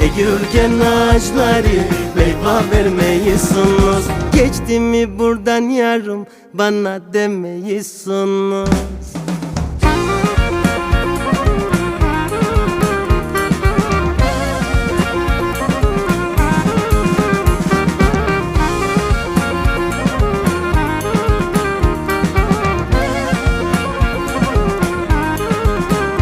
Eğirgen ağaçları meyve vermiyorsunuz Geçti mi buradan yarım bana demiyorsunuz